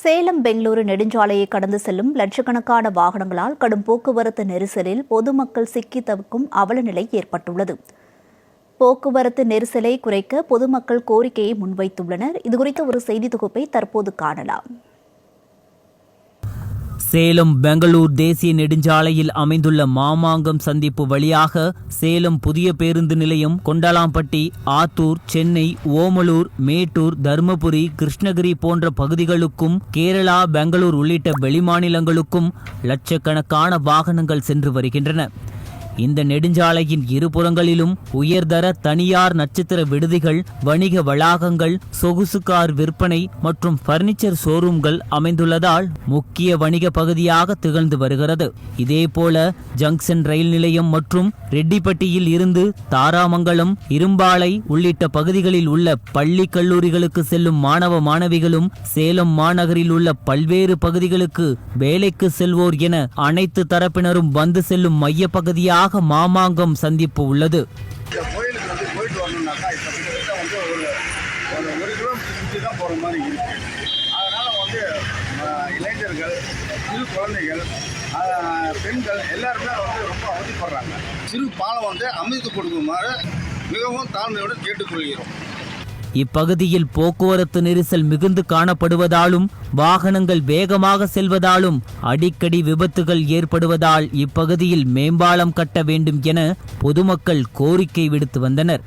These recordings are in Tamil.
சேலம் பெங்களூரு நெடுஞ்சாலையை கடந்து செல்லும் லட்சக்கணக்கான வாகனங்களால் கடும் போக்குவரத்து நெரிசலில் பொதுமக்கள் சிக்கி தவிக்கும் அவலநிலை ஏற்பட்டுள்ளது. போக்குவரத்து நெரிசலை குறைக்க பொதுமக்கள் கோரிக்கையை முன்வைத்துள்ளனர். இதுகுறித்த ஒரு செய்தி தொகுப்பை தற்போது காணலாம். சேலம் பெங்களூர் தேசிய நெடுஞ்சாலையில் அமைந்துள்ள மாமாங்கம் சந்திப்பு வழியாக சேலம் புதிய பேருந்து நிலையம் கொண்டலாம்பட்டி ஆத்தூர் சென்னை ஓமலூர் மேட்டூர் தருமபுரி கிருஷ்ணகிரி போன்ற பகுதிகளுக்கும் கேரளா பெங்களூர் உள்ளிட்ட வெளிமாநிலங்களுக்கும் லட்சக்கணக்கான வாகனங்கள் சென்று வருகின்றன. இந்த நெடுஞ்சாலையின் இருபுறங்களிலும் உயர்தர தனியார் நட்சத்திர விடுதிகள் வணிக வளாகங்கள் சொகுசு கார் விற்பனை மற்றும் பர்னிச்சர் ஷோரூம்கள் அமைந்துள்ளதால் முக்கிய வணிக பகுதியாக திகழ்ந்து வருகிறது. இதேபோல ஜங்ஷன் ரயில் நிலையம் மற்றும் ரெட்டிப்பட்டியில் இருந்து தாராமங்கலம் இரும்பாலை உள்ளிட்ட பகுதிகளில் உள்ள பள்ளி கல்லூரிகளுக்கு செல்லும் மாணவ மாணவிகளும் சேலம் மாநகரில் உள்ள பல்வேறு பகுதிகளுக்கு வேலைக்கு செல்வோர் என அனைத்து தரப்பினரும் வந்து செல்லும் மைய பகுதியாக மையப்பகுதியாக மாமாங்கம் சந்திப்பு உள்ளது. இந்த கோயிலுக்கு வந்து வந்து ஒரு ஒரு ஒரு கிலோமீட்டர் சுற்றி தான் போகிற மாதிரி இருக்குது அதனால் வந்து இளைஞர்கள் சிறு குழந்தைகள் பெண்கள் எல்லாருமே வந்து ரொம்ப அவதிப்படுறாங்க. சிறு பாலம் வந்து அமைத்து கொடுக்குமாறு மிகவும் தாழ்மையோடு கேட்டுக்கொள்கிறோம். இப்பகுதியில் போக்குவரத்து நெரிசல் மிகுந்து காணப்படுவதாலும் வாகனங்கள் வேகமாக செல்வதாலும் அடிக்கடி விபத்துகள் ஏற்படுவதால் இப்பகுதியில் மேம்பாலம் கட்ட வேண்டும் என பொதுமக்கள் கோரிக்கை விடுத்து வந்தனர்.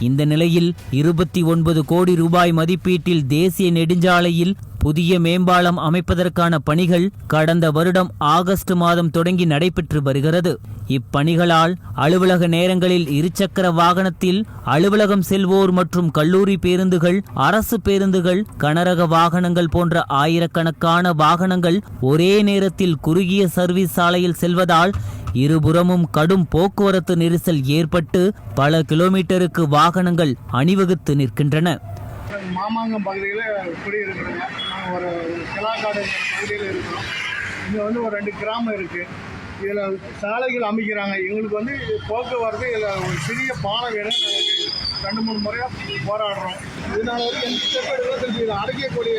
இந்த நிலையில் இருபத்தி ஒன்பது கோடி ரூபாய் மதிப்பீட்டில் தேசிய நெடுஞ்சாலையில் புதிய மேம்பாலம் அமைப்பதற்கான பணிகள் கடந்த வருடம் ஆகஸ்ட் மாதம் தொடங்கி நடைபெற்று வருகிறது. இப்பணிகளால் அலுவலக நேரங்களில் இருசக்கர வாகனத்தில் அலுவலகம் செல்வோர் மற்றும் கல்லூரி பேருந்துகள் அரசு பேருந்துகள் கனரக வாகனங்கள் போன்ற ஆயிரக்கணக்கான வாகனங்கள் ஒரே நேரத்தில் குறுகிய சர்வீஸ் சாலையில் செல்வதால் இருபுறமும் கடும் போக்குவரத்து நெரிசல் ஏற்பட்டு பல கிலோமீட்டருக்கு வாகனங்கள் அணிவகுத்து நிற்கின்றன. மாமாங்கம் பகுதியில் குடியிருக்கிறோங்க. நாங்கள் ஒரு கிலாக்காடு பகுதியில் இருக்கிறோம். இங்கே வந்து ஒரு ரெண்டு கிராமம் இருக்குது இதில் சாலைகள் அமைக்கிறாங்க. எங்களுக்கு வந்து போக்குவரத்து இதில் ஒரு சிறிய பாலம் வேணும். ரெண்டு மூணு முறையாக போராடுறோம். இதனால வந்து எந்த ஸ்டெப் எடுக்கிறதுக்கு அடைக்கக்கூடிய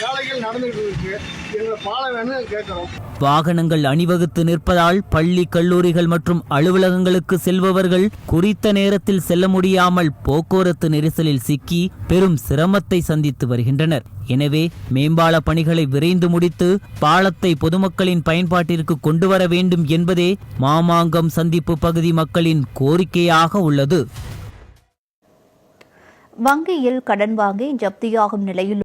வேலைகள் நடந்துகிட்டு இருக்கு. எங்களுக்கு பாலம் வேணும்னு கேட்குறோம் வாகனங்கள் அணிவகுத்து நிற்பதால் பள்ளி கல்லூரிகள் மற்றும் அலுவலகங்களுக்கு செல்பவர்கள் குறித்த நேரத்தில் செல்ல முடியாமல் போக்குவரத்து நெரிசலில் சிக்கி பெரும் சிரமத்தை சந்தித்து வருகின்றனர். எனவே மேம்பால பணிகளை விரைந்து முடித்து பாலத்தை பொதுமக்களின் பயன்பாட்டிற்கு கொண்டு வர வேண்டும் என்பதே மாமாங்கம் சந்திப்பு பகுதி மக்களின் கோரிக்கையாக உள்ளது. வங்கியில் கடன் வாங்கி ஜப்தியாகும் நிலையில்